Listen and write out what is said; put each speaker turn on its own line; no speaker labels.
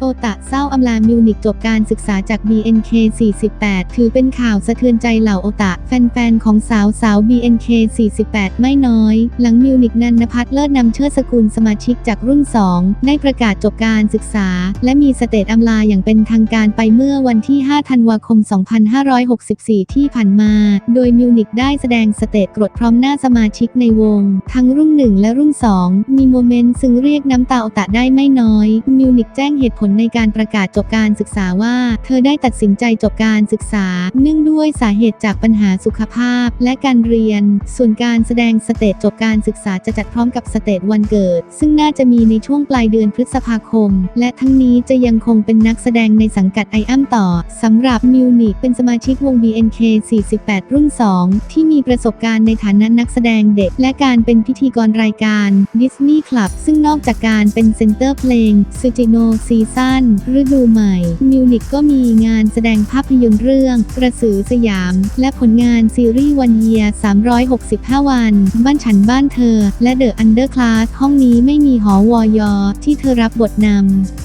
โอตะเศร้าอำลามิวนิกจบการศึกษาจาก BNK 48 ถือเป็นข่าวสะเทือนใจเหล่าโอตะ แฟนๆ ของสาวสาว BNK 48 ไม่น้อย หลังมิวนิกนันนพัฒน์เลิศนำเชิดสกุลสมาชิกจากรุ่น 2 ได้ประกาศจบการศึกษา และมีสเตตอำลาอย่างเป็นทางการไปเมื่อวันที่ 5 ธันวาคม 2564 ที่ผ่านมา โดยมิวนิกได้แสดงสเตตกรดพร้อมหน้าสมาชิกในวง ทั้งรุ่น 1 และรุ่น 2 มีโมเมนต์ซึ่งเรียกน้ำตาโอตะได้ไม่น้อย มิวนิกแจ้งเหตุผลในการประกาศจบการศึกษาว่า เธอได้ตัดสินใจจบการศึกษา เนื่องด้วยสาเหตุจากปัญหาสุขภาพและการเรียน ส่วนการแสดงสเตจจบการศึกษาจะจัดพร้อมกับสเตจวันเกิด ซึ่งน่าจะมีในช่วงปลายเดือนพฤษภาคม และทั้งนี้จะยังคงเป็นนักแสดงในสังกัดไออัมต่อสำหรับมิวนิกเป็นสมาชิกวง BNK 48 รุ่น 2 ที่มีประสบการณ์ในฐานะนักแสดงเด็ก และการเป็นพิธีกรรายการ Disney Club ซึ่งนอกจากการเป็นเซนเตอร์เพลง s u j i n ฤดูใหม่ มิวนิกก็มีงานแสดงภาพยนตร์เรื่อง กระสือสยาม และผลงานซีรีส์วันเยีย365 วัน บ้านฉันบ้านเธอ และเดอะอันเดอร์คลาสห้องนี้ไม่มีหอวอยอที่เธอรับบทนำ